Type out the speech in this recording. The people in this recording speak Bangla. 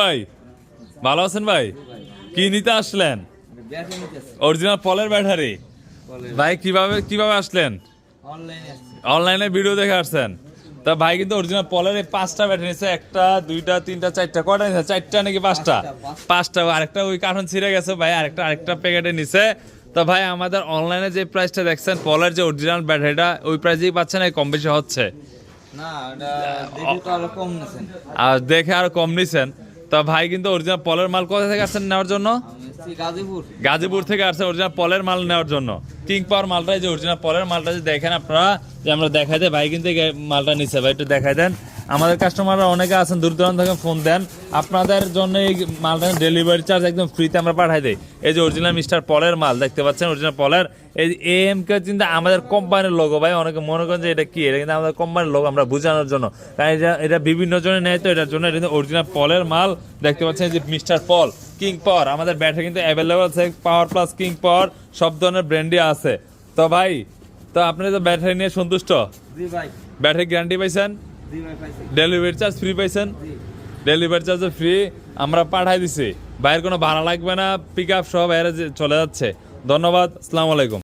ভাই ভালো আছেন ভাই? কি নিতে আসলেন? অরিজিনাল পলের ব্যাটারি? ভাই কীভাবে কীভাবে আসলেন? অনলাইনে ভিডিও দেখে আসছেন। তা ভাই কিন্তু অরিজিনাল পলের পাঁচটা ব্যাটারি নিচ্ছে একটা দুইটা তিনটা চারটা কয়টা নিছে? চারটা নাকি পাঁচটা? পাঁচটা, আরেকটা ওই কার্টন ছিঁড়ে গেছে ভাই আরেকটা আরেকটা প্যাকেটে নিছে। তো ভাই আমাদের অনলাইনে যে প্রাইসটা দেখছেন পলের যে অরিজিনাল ব্যাটারিটা ওই প্রাইসেই পাচ্ছেন এই কম বেশি হচ্ছে? না ওটা দেখি তো আরও কম নিছেন। আর দেখে আর কম নিছেন। তা ভাই কিন্তু অরিজিনাল পলের মাল কোথা থেকে আসছেন নেওয়ার জন্য? গাজীপুর। গাজীপুর থেকে আসছে অরিজিনাল পলের মাল নেওয়ার জন্য। কিং পাওয়ার মালটা যে অরিজিনাল পলের মালটা যে দেখেন আপনারা যে আমরা দেখাই দেয় ভাই কিন্তু মালটা নিচ্ছে। ভাই একটু দেখাই দেন। আমাদের কাস্টমাররা অনেকে আছেন দূর দূরান্ত থেকে ফোন দেন। আপনাদের জন্য এই মালটা ডেলিভারি চার্জ একদম ফ্রিতে আমরা পাঠাই দেই। এই যে অরিজিনাল মিস্টার পলের মাল দেখতে পাচ্ছেন অরিজিনাল পলের। এই এম কে কিন্তু আমাদের কোম্পানির লোগো ভাই। অনেকে মনে করেন যে এটা কি? এটা কিন্তু আমাদের কোম্পানির লোগো আমরা বোঝানোর জন্য। কারণ এটা এটা বিভিন্ন জনে নেয় তো এটার জন্য এটা কিন্তু অরিজিনাল পলের মাল। দেখতে পাচ্ছেন যে মিস্টার পল কিং পাওয়ার আমাদের ব্যাটারি কিন্তু অ্যাভেলেবল আছে পাওয়ার প্লাস কিং পাওয়ার সব ধরনের ব্র্যান্ডই আছে। তো ভাই তো আপনি তো ব্যাটারি নিয়ে সন্তুষ্ট? জি ভাই। ব্যাটারি গ্যারান্টি পাইছেন? ডেলিভারি চার্জ ফ্রি পাইছেন? ডেলিভারি চার্জ ফ্রি আমরা পাঠাই দিছি। বাইরের কোনো ভাড়া লাগবে না পিক আপ সব বাইরে চলে যাচ্ছে। ধন্যবাদ আসসালামু আলাইকুম।